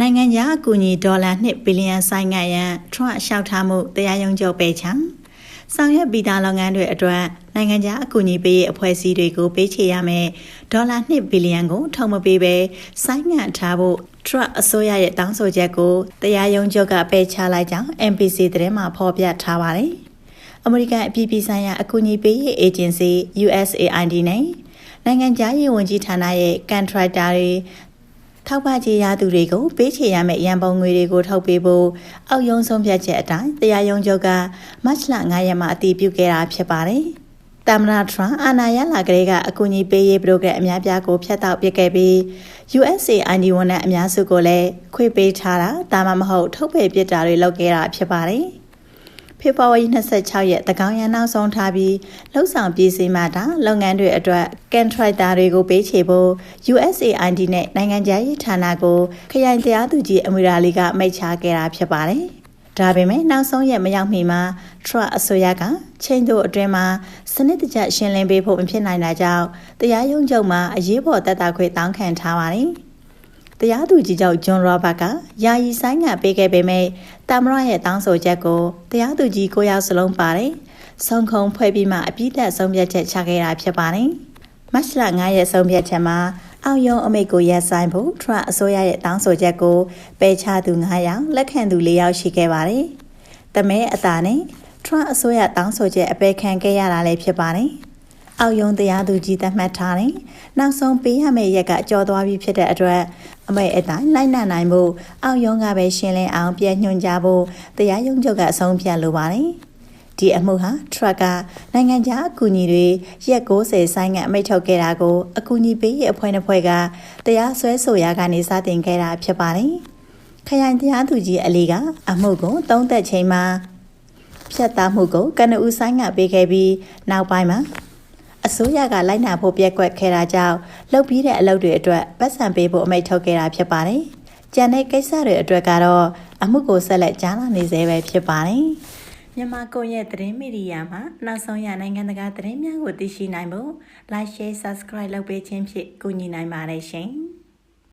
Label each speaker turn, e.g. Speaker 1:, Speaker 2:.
Speaker 1: နိုင်ငံခြားအကူအညီဒေါ်လာ2ဘီလီယံဆိုင်ငံရန်ထရန့်လျှောက်ထားမှုတရားရုံးချုပ်ပေချံဆောင်ရွက်ပြီးသားလုပ်ငန်းတွေအတွက်နိုင်ငံခြားအကူအညီပေးရေးအဖွဲ့အစည်းတွေကိုပေးချေရမယ်ဒေါ်လာ2ဘီလီယံကိုထုတ်မပေးဘဲဆိုင်းငံ့ထားဖို့ထရန့်အစိုးရရဲ့တောင်းဆိုချက်ကိုတရားရုံးချုပ်ကပယ်ချလိုက်ကြောင်း MPC သတင်းမှာဖော်ပြထားပါတယ်အမေရိကန်အပြည်ပြည်ဆိုင်ရာအကူအညီပေးရေးအေဂျင်စီ USAID နဲ့နိုင်ငံခြားရေးဝန်ကြီးဌာနရဲ့ကန်ထရိုက်တာတွေ ထောက်ပံ့ကြေးရသူတွေကိုပေးချေရမယ့်ရန်ပုံငွေတွေကိုထုတ်ပေးဖို့အောက်ယုံဆုံးဖြတ်ချက်အတိုင်းတရားရုံးချုပ်ကမတ်လ9ရက်မှာအတည်ပြုခဲ့တာဖြစ်ပါတယ်။တမနာထရန်အာနာယလာကလေးကအကူအညီပေးရေးပရိုဂရက်အများပြားကိုဖျက်တောက်ပစ်ခဲ့ပြီး USAID ဝန်ထမ်းအများစုကိုလည်းခွေပေးထားတာဒါမှမဟုတ်ထုတ်ပယ်ပစ်တာတွေလုပ်ခဲ့တာဖြစ်ပါတယ်။ ဖေဖော်ဝါရီ26ရက်တကောင်ရန်နောက်ဆုံးထားပြီးလှုပ်ဆောင်ပြည်စီမာတာလုပ်ငန်းတွေအတွက်ကန်ထရိုက်တာတွေကိုပေးချေဖို့ USAID နဲ့နိုင်ငံခြားရေးဌာနကိုခရိုင်တရားသူကြီးအမူရာလီကမိတ်ချခဲ့တာဖြစ်ပါတယ်။ဒါပေမဲ့နောက်ဆုံးရက်မရောက်မီမှာ Trump အစိုးရကချိန်တို့အတွင်းမှာစနစ်တကျရှင်းလင်းပေးဖို့မဖြစ်နိုင်တာကြောင့်တရားရုံးချုပ်မှာအရေးပေါ်တပ်တာခွေတောင်းခံထားပါတယ်။ တရားသူကြီးချုပ်ဂျွန်ရောဘတ်ကယာယီဆိုင်ငံပေးခဲ့ပေမဲ့တာမရရဲ့တောင်းဆိုချက်ကိုတရားသူကြီးကိုယောက်စလုံးပါတယ်။ဆုံခုံဖွဲ့ပြီးမှအပြည့်သက်ဆုံးဖြတ်ချက်ချခဲ့တာဖြစ်ပါတယ်။မတ်လ9ရက်ဆုံးဖြတ်ချက်မှာအောင်ယုံအမိတ်ကိုရက်ဆိုင်ဖို့ထရန့်အစိုးရရဲ့တောင်းဆိုချက်ကိုပယ်ချသူ9ယောက်လက်ခံသူ4ယောက်ရှိခဲ့ပါတယ်။တမဲအတာနဲ့ထရန့်အစိုးရတောင်းဆိုချက်အပယ်ခံခဲ့ရတာလည်းဖြစ်ပါတယ်။အောက်ယုံတရားသူကြီးသတ်မှတ်ထားတယ်။နောက်ဆုံးပေးရမယ့်ရက်ကကြော်သွားပြီဖြစ်တဲ့အတွက် အမေအတိုင်းလိုက်နာနိုင်ဖို့အောက်ယုံကပဲရှင်းလင်းအောင်ပြန်ညွှန်ကြားဖို့တရားရုံးချုပ်ကအဆုံးဖြတ်လိုပါတယ်။ဒီအမှုဟာထရက်ကနိုင်ငံခြားအကူအညီတွေရက်60ဆိုင်းငံ့အမိတ်ထုတ်ခဲ့တာကိုအကူအညီပေးရေးအဖွဲ့နှစ်ဖွဲ့ကတရားစွဲဆိုရာကနေစတင်ခဲ့တာဖြစ်ပါတယ်။ခရိုင်တရားသူကြီးအလီကအမှုကိုသုံးသက်ချိန်မှာဖြတ်သားမှုကိုကနဦးဆိုင်းငံ့ပေးခဲ့ပြီးနောက်ပိုင်းမှာ အစိုးရကလိုက်နာဖို့ပြက်ကွက်ခဲ့တာကြောင့်လှုပ်ပြီးတဲ့အလုပ်တွေအတွက်ပတ်စံပေးဖို့အမိန့်ထုတ်ခဲ့တာဖြစ်ပါတယ်။ကြံတဲ့ကိစ္စတွေအတွက်ကတော့အမှုကိုဆက်လက်ကြားနာနေသေးပဲဖြစ်ပါတယ်။မြန်မာကွန်ရက်သတင်းမီဒီယာမှာနောက်ဆုံးရနိုင်ငံတကာသတင်းများကိုသိရှိနိုင်ဖို့ Like Share Subscribe လုပ်ပေးခြင်းဖြင့်ကူညီနိုင်ပါတယ်ရှင်။